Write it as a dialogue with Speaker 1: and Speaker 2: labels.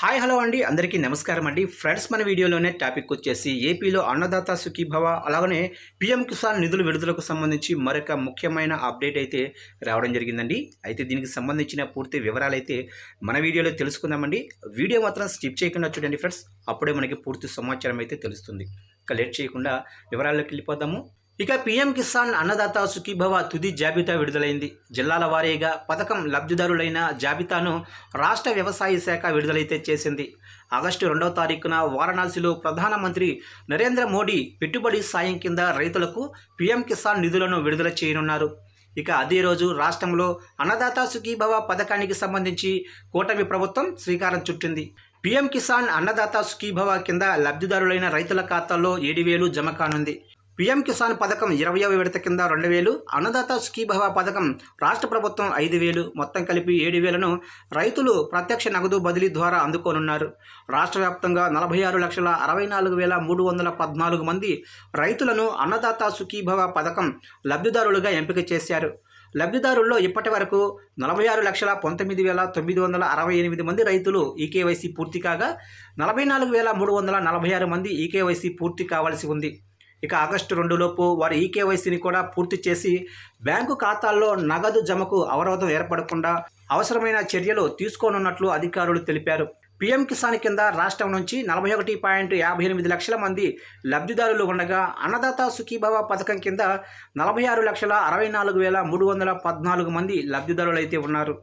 Speaker 1: Hi hello అండి. అందరికీ నమస్కారం అండి. ఫ్రెండ్స్ మన వీడియోలోనే టాపిక్ వచ్చేసి ఏపీలో అన్నదాత సుఖీభవ అలాగనే పిఎం కిసాన్ నిధుల విడుదలకు సంబంధించి మరొక ముఖ్యమైన అప్డేట్ అయితే రావడం జరిగిందండి. అయితే దీనికి సంబంధించిన పూర్తి వివరాలు అయితే మన వీడియోలో తెలుసుకుందామండి. వీడియో మాత్రం స్కిప్ చేయకుండా చూడండి ఫ్రెండ్స్. అప్పుడే మనకి పూర్తి సమాచారం అయితే తెలుస్తుంది. ఇక లేట్ చేయకుండా వివరాల్లోకి వెళ్ళిపోదాము. ఇక పీఎం కిసాన్ అన్నదాత సుఖీభవ తుది జాబితా విడుదలైంది. జిల్లాల వారీగా పథకం లబ్ధిదారులైన జాబితాను రాష్ట్ర వ్యవసాయ శాఖ విడుదలైతే చేసింది. ఆగస్టు రెండవ తారీఖున వారణాసిలో ప్రధానమంత్రి నరేంద్ర మోడీ పెట్టుబడి సాయం కింద రైతులకు పీఎం కిసాన్ నిధులను విడుదల చేయనున్నారు. ఇక అదే రోజు రాష్ట్రంలో అన్నదాత సుఖీభవ పథకానికి సంబంధించి కూటమి ప్రభుత్వం శ్రీకారం చుట్టింది. పీఎం కిసాన్ అన్నదాత సుఖీభవ కింద లబ్ధిదారులైన రైతుల ఖాతాల్లో ఏడు వేలు జమ కానుంది. పీఎం కిసాన్ పథకం ఇరవయవ విడత కింద రెండు వేలు అన్నదాత సుఖీభవ పథకం రాష్ట్ర ప్రభుత్వం ఐదు వేలు మొత్తం కలిపి ఏడు వేలను రైతులు ప్రత్యక్ష నగదు బదిలీ ద్వారా అందుకోనున్నారు. రాష్ట్ర వ్యాప్తంగా నలభై ఆరు లక్షల అరవై నాలుగు వేల మూడు వందల పద్నాలుగు మంది రైతులను అన్నదాత సుఖీభవ పథకం లబ్ధిదారులుగా ఎంపిక చేశారు. లబ్ధిదారుల్లో ఇప్పటి వరకు నలభై ఆరు లక్షల పంతొమ్మిది వేల తొమ్మిది వందల అరవై ఎనిమిది మంది రైతులు ఈకేవైసీ పూర్తి కాగా నలభై నాలుగు వేల మూడు వందల నలభై ఆరు మంది ఈకేవైసీ పూర్తి కావాల్సి ఉంది. ఇక ఆగస్టు రెండులోపు వారి ఈకేవైసీని కూడా పూర్తి చేసి బ్యాంకు ఖాతాల్లో నగదు జమకు అవరోధం ఏర్పడకుండా అవసరమైన చర్యలు తీసుకోనున్నట్లు అధికారులు తెలిపారు. పీఎం కిసాన్ కింద రాష్ట్రం నుంచి నలభై ఒకటి పాయింట్ యాభై ఎనిమిది లక్షల మంది లబ్ధిదారులు ఉండగా అన్నదాత సుఖీభవ పథకం కింద నలభై ఆరు లక్షల అరవై నాలుగు వేల మూడు వందల పద్నాలుగు మంది లబ్ధిదారులైతే ఉన్నారు.